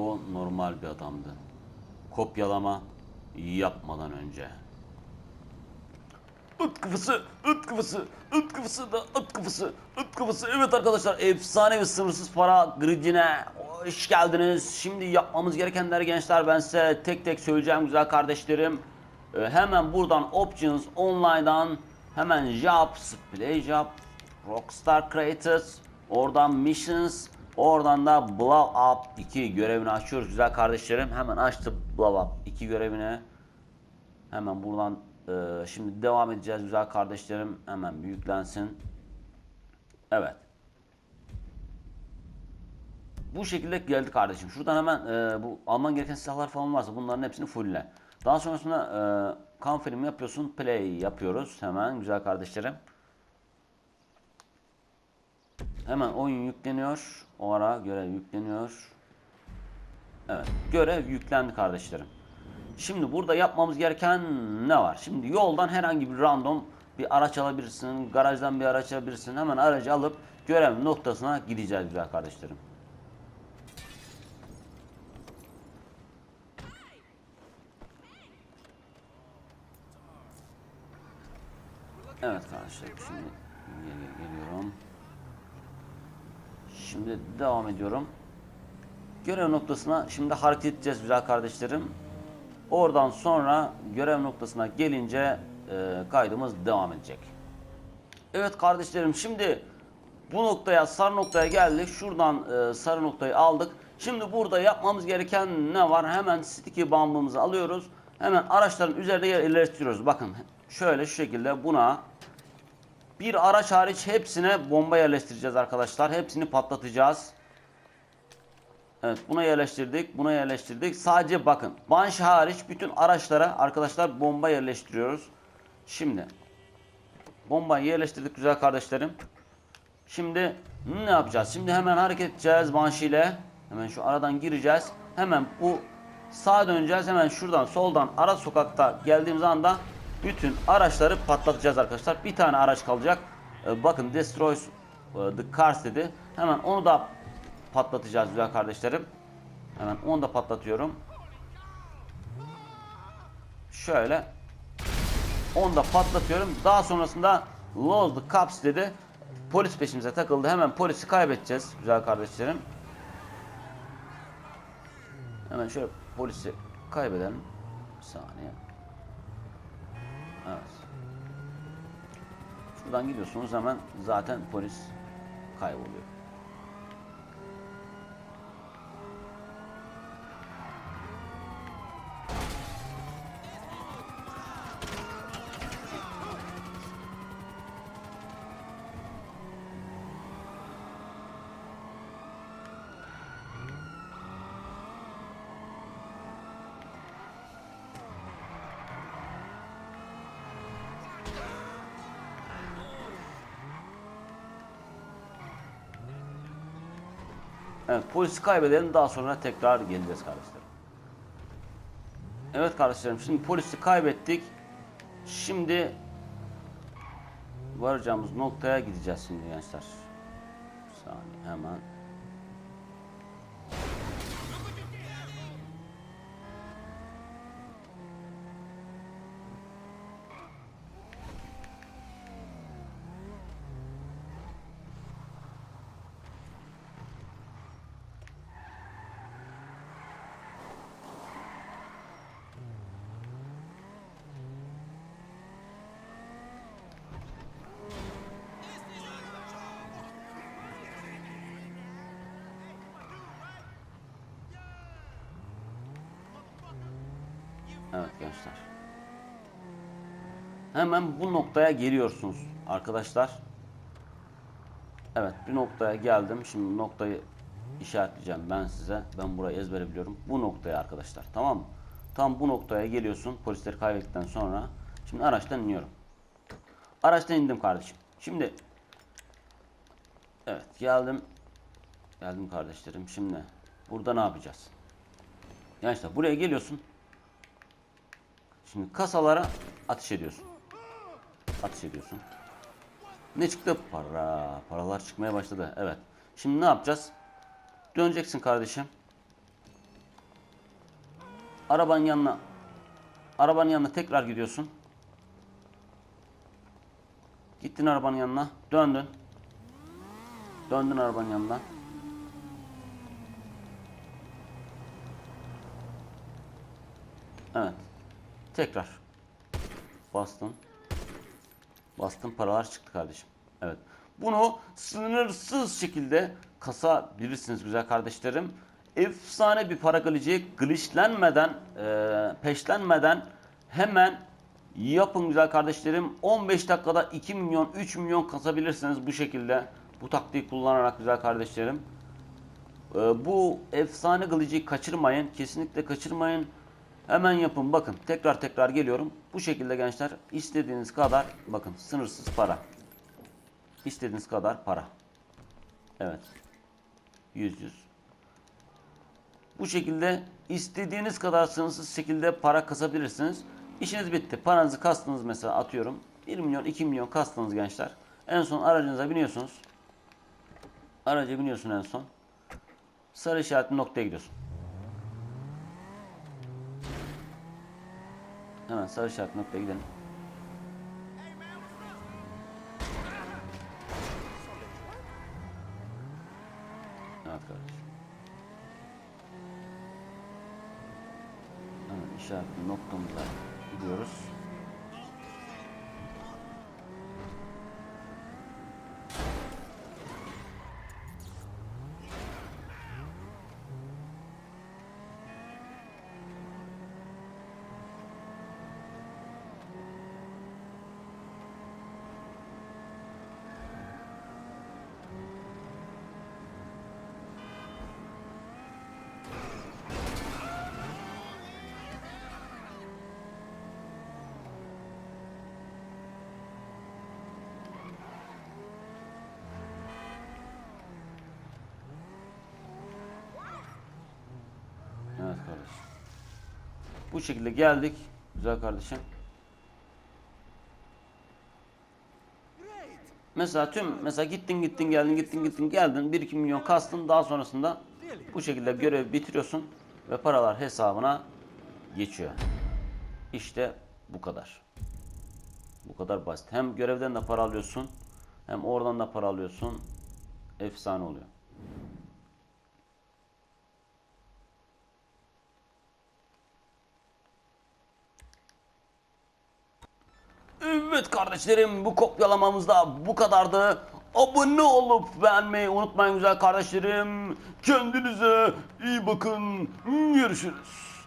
o normal bir adamdı. Kopyalama yapmadan önce. Ut kıfısı, ut kıfısı, ut kıfısı da ut kıfısı, ut kıfısı. Evet arkadaşlar efsane ve sınırsız para gridine hoş geldiniz. Şimdi yapmamız gerekenler gençler ben size tek tek söyleyeceğim güzel kardeşlerim. Ee, hemen buradan Options Online'dan hemen Jobs, Play Job, Rockstar Creators, oradan Missions, oradan da Blow Up 2 görevini açıyoruz güzel kardeşlerim. Hemen açtım Blow Up 2 görevini. Hemen buradan e, şimdi devam edeceğiz güzel kardeşlerim. Hemen büyüklensin. Evet. Bu şekilde geldi kardeşim. Şuradan hemen e, bu alman gereken silahlar falan varsa bunların hepsini fullle. Daha sonrasında e, kan filmi yapıyorsun. Play yapıyoruz hemen güzel kardeşlerim. Hemen oyun yükleniyor. O ara görev yükleniyor. Evet. Görev yüklendi kardeşlerim. Şimdi burada yapmamız gereken ne var? Şimdi yoldan herhangi bir random bir araç alabilirsin. Garajdan bir araç alabilirsin. Hemen aracı alıp görev noktasına gideceğiz güzel kardeşlerim. Evet kardeşlerim şimdi gel- geliyorum. Şimdi devam ediyorum. Görev noktasına şimdi hareket edeceğiz güzel kardeşlerim. Oradan sonra görev noktasına gelince e, kaydımız devam edecek. Evet kardeşlerim şimdi bu noktaya sarı noktaya geldik. Şuradan e, sarı noktayı aldık. Şimdi burada yapmamız gereken ne var? Hemen sticky bomb'ımızı alıyoruz. Hemen araçların üzerine yerleştiriyoruz. Bakın şöyle şu şekilde buna bir araç hariç hepsine bomba yerleştireceğiz arkadaşlar. Hepsini patlatacağız. Evet buna yerleştirdik. Buna yerleştirdik. Sadece bakın. Banshee hariç bütün araçlara arkadaşlar bomba yerleştiriyoruz. Şimdi bombayı yerleştirdik güzel kardeşlerim. Şimdi ne yapacağız? Şimdi hemen hareket edeceğiz Banshee ile. Hemen şu aradan gireceğiz. Hemen bu sağa döneceğiz. Hemen şuradan soldan ara sokakta geldiğimiz anda bütün araçları patlatacağız arkadaşlar. Bir tane araç kalacak. Ee, bakın destroy e, the cars dedi. Hemen onu da patlatacağız güzel kardeşlerim. Hemen onu da patlatıyorum. Şöyle onu da patlatıyorum. Daha sonrasında lose the cops dedi. Polis peşimize takıldı. Hemen polisi kaybedeceğiz güzel kardeşlerim. Hemen şöyle polisi kaybedelim. Bir saniye. Evet. Şuradan gidiyorsunuz hemen zaten polis kayboluyor. Evet polisi kaybedelim daha sonra tekrar geleceğiz kardeşlerim. Evet kardeşlerim şimdi polisi kaybettik. Şimdi varacağımız noktaya gideceğiz şimdi gençler. Bir saniye hemen. Evet gençler. Hemen bu noktaya geliyorsunuz arkadaşlar. Evet bir noktaya geldim. Şimdi noktayı işaretleyeceğim ben size. Ben burayı ezbere biliyorum. Bu noktaya arkadaşlar. Tamam mı? Tam bu noktaya geliyorsun. Polisleri kaybettikten sonra. Şimdi araçtan iniyorum. Araçtan indim kardeşim. Şimdi Evet geldim. Geldim kardeşlerim. Şimdi burada ne yapacağız? Gençler buraya geliyorsun. Şimdi kasalara ateş ediyorsun. Ateş ediyorsun. Ne çıktı? Para. Paralar çıkmaya başladı. Evet. Şimdi ne yapacağız? Döneceksin kardeşim. Arabanın yanına arabanın yanına tekrar gidiyorsun. Gittin arabanın yanına. Döndün. Döndün arabanın yanına. Evet. Tekrar. Bastın. Bastın paralar çıktı kardeşim. Evet. Bunu sınırsız şekilde kasabilirsiniz güzel kardeşlerim. Efsane bir para glitch'i glitchlenmeden, e, peşlenmeden hemen yapın güzel kardeşlerim. 15 dakikada 2 milyon, 3 milyon kasabilirsiniz bu şekilde. Bu taktiği kullanarak güzel kardeşlerim. Ee, bu efsane glitch'i kaçırmayın. Kesinlikle kaçırmayın. Hemen yapın. Bakın tekrar tekrar geliyorum. Bu şekilde gençler istediğiniz kadar bakın sınırsız para. İstediğiniz kadar para. Evet. 100 100. Bu şekilde istediğiniz kadar sınırsız şekilde para kasabilirsiniz. İşiniz bitti. Paranızı kastınız mesela atıyorum. 1 milyon 2 milyon kastınız gençler. En son aracınıza biniyorsunuz. Araca biniyorsun en son. Sarı işaretli noktaya gidiyorsun. Hemen sarı işaretli noktaya gidelim. Evet kardeşim. Hemen işaretli noktamıza gidiyoruz. Evet kardeşim. Bu şekilde geldik. Güzel kardeşim. Mesela tüm mesela gittin gittin geldin gittin gittin geldin 1-2 milyon kastın daha sonrasında bu şekilde görevi bitiriyorsun ve paralar hesabına geçiyor. İşte bu kadar. Bu kadar basit. Hem görevden de para alıyorsun hem oradan da para alıyorsun. Efsane oluyor. Evet kardeşlerim bu kopyalamamız da bu kadardı. Abone olup beğenmeyi unutmayın güzel kardeşlerim. Kendinize iyi bakın. Görüşürüz.